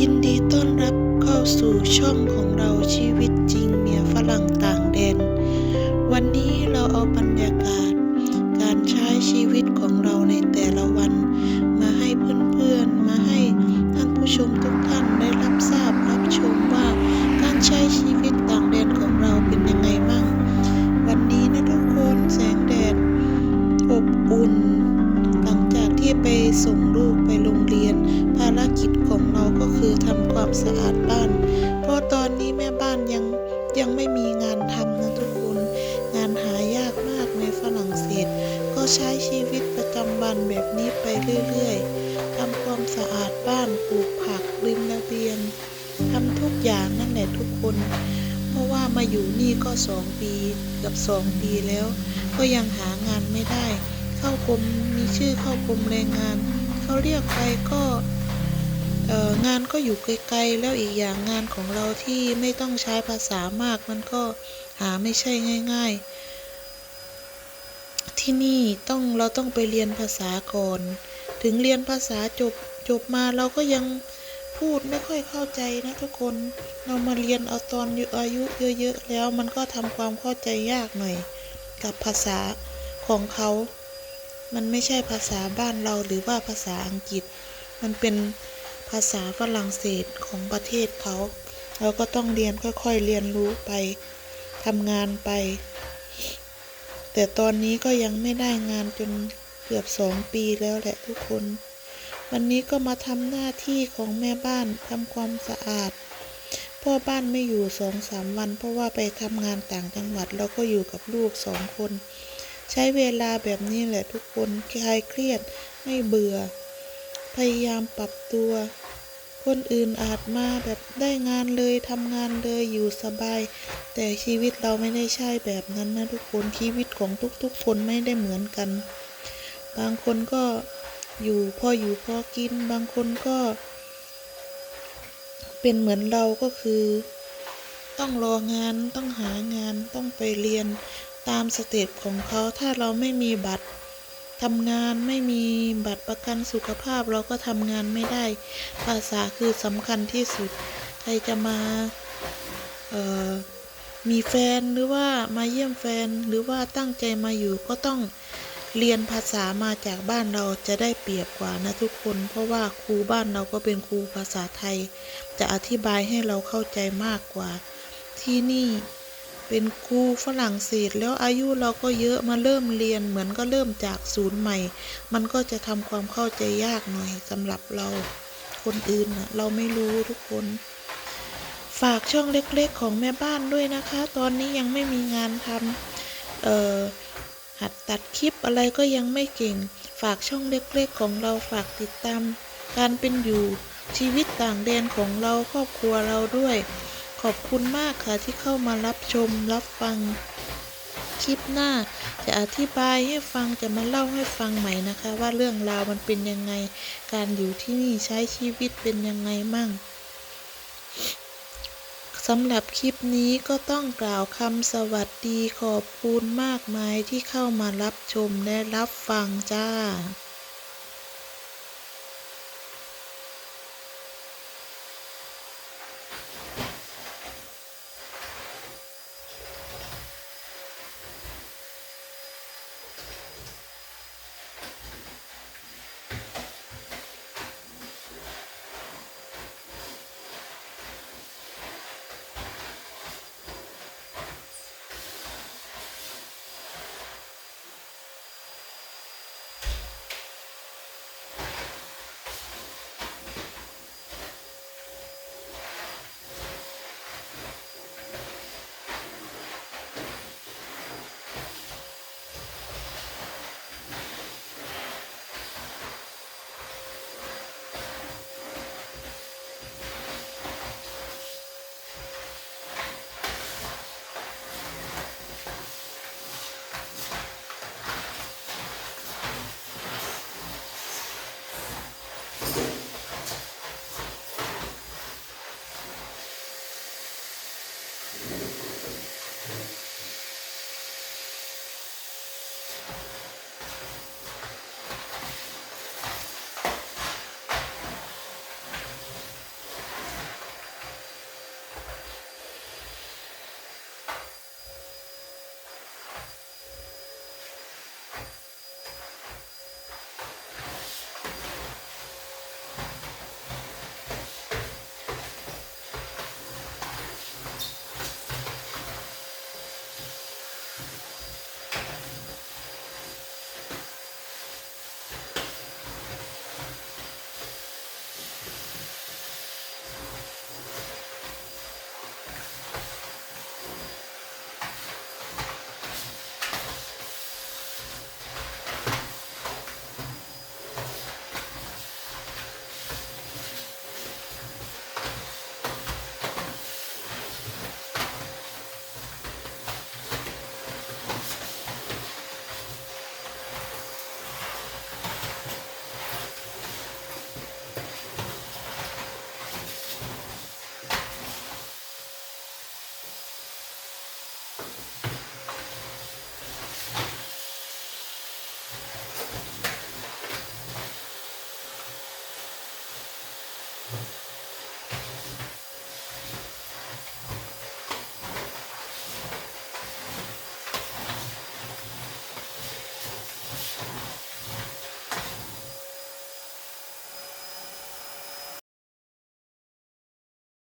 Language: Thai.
ยินดีต้อนรับเข้าสู่ช่องของเราชีวิตจริงเมียฝรั่งต่างแดน วันนี้เราเอาบรรยากาศ การใช้ชีวิตของเราในแต่ละวัน มาให้เพื่อนๆ มาให้ท่านผู้ชมทุกท่านได้รับทราบรับชมว่าการใช้ชีวิตต่างแดนของเราเป็นยังไงบ้างวันนี้นะทุกคนแสงแดดอบอุ่น หลังจากที่ไปส่งลูกไปโรงเรียน กิจของเราก็คือทำความสะอาดบ้าน เพราะตอนนี้แม่บ้านยังยังไม่มีงานทำนะทุกคน งานหายากมากในฝรั่งเศส ก็ใช้ชีวิตประจำวันแบบนี้ไปเรื่อยๆทำความสะอาดบ้านปลูกผักริมระเบียงทำทุกอย่างนั่นแหละทุกคน เพราะว่ามาอยู่นี่ก็สองปีเกับสองปีแล้ว ก็ยังหางานไม่ได้ เข้ากรมมีชื่อเข้ากรมแรงงาน เขาเรียกไปก็ งานก็อยู่ไกลๆ แล้วอีกอย่างงานของเราที่ไม่ต้องใช้ภาษามากมันก็หาไม่ใช่ง่าย ๆ ที่นี่ต้องเราต้องไปเรียนภาษาก่อน ถึงเรียนภาษาจบจบมาเราก็ยังพูดไม่ค่อยเข้าใจนะทุกคน เรามาเรียนเอาตอนอายุเยอะๆแล้วมันก็ทำความเข้าใจยากหน่อย กับภาษาของเขา มันไม่ใช่ภาษาบ้านเราหรือว่าภาษาอังกฤษ มันเป็น ภาษาฝรั่งเศสของประเทศเขา เราก็ต้องเรียนค่อยๆเรียนรู้ไปทำงานไป แต่ตอนนี้ก็ยังไม่ได้งานจนเกือบสองปีแล้วแหละทุกคน วันนี้ก็มาทำหน้าที่ของแม่บ้านทำความสะอาดพ่อบ้านไม่อยู่สองสามวัน เพราะว่าไปทำงานต่างจังหวัดเราก็อยู่กับลูกสองคน ใช้เวลาแบบนี้แหละทุกคนคลายเครียดไม่เบื่อ พยายามปรับตัว คนอื่นอาจมาแบบได้งานเลยทำงานเลยอยู่สบาย แต่ชีวิตเราไม่ได้ใช่แบบนั้นนะทุกคนชีวิตของทุกๆ คนไม่ได้เหมือนกัน บางคนก็อยู่พออยู่พอกิน บางคนก็ เป็นเหมือนเราก็คือ ต้องรองานต้องหางานต้องไปเรียนตามสเต็ปของเขาถ้าเราไม่มีบัตร ทำงานไม่มีบัตรประกันสุขภาพเราก็ทำงานไม่ได้ ภาษาคือสำคัญที่สุด ใครจะมาเอ่อมีแฟนหรือว่ามาเยี่ยมแฟนหรือว่าตั้งใจมาอยู่ก็ต้องเรียนภาษามาจากบ้านเราจะได้เปรียบกว่านะทุกคน เพราะว่าครูบ้านเราก็เป็นครูภาษาไทย จะอธิบายให้เราเข้าใจมากกว่าที่นี่ เป็นครูฝรั่งเศส แล้วอายุเราก็เยอะมาเริ่มเรียนเหมือนก็เริ่มจากศูนย์ใหม่ มันก็จะทำความเข้าใจยากหน่อยสำหรับเราคนอื่นนะเราไม่รู้ทุกคน ฝากช่องเล็กๆของแม่บ้านด้วยนะคะ ตอนนี้ยังไม่มีงานทำเอ่อหัดตัดคลิปอะไรก็ยังไม่เก่ง ฝากช่องเล็กๆของเราฝากติดตาม การเป็นอยู่ชีวิตต่างแดนของเราครอบครัวเราด้วย ขอบคุณมากค่ะที่เข้ามารับชมรับฟังคลิปหน้า จะอธิบายให้ฟังจะมาเล่าให้ฟังใหม่นะคะ ว่าเรื่องราวมันเป็นยังไง การอยู่ที่นี่ใช้ชีวิตเป็นยังไงมั่งสำหรับคลิปนี้ก็ต้องกล่าวคำสวัสดีขอบคุณมากมายที่เข้ามารับชมและรับฟังจ้า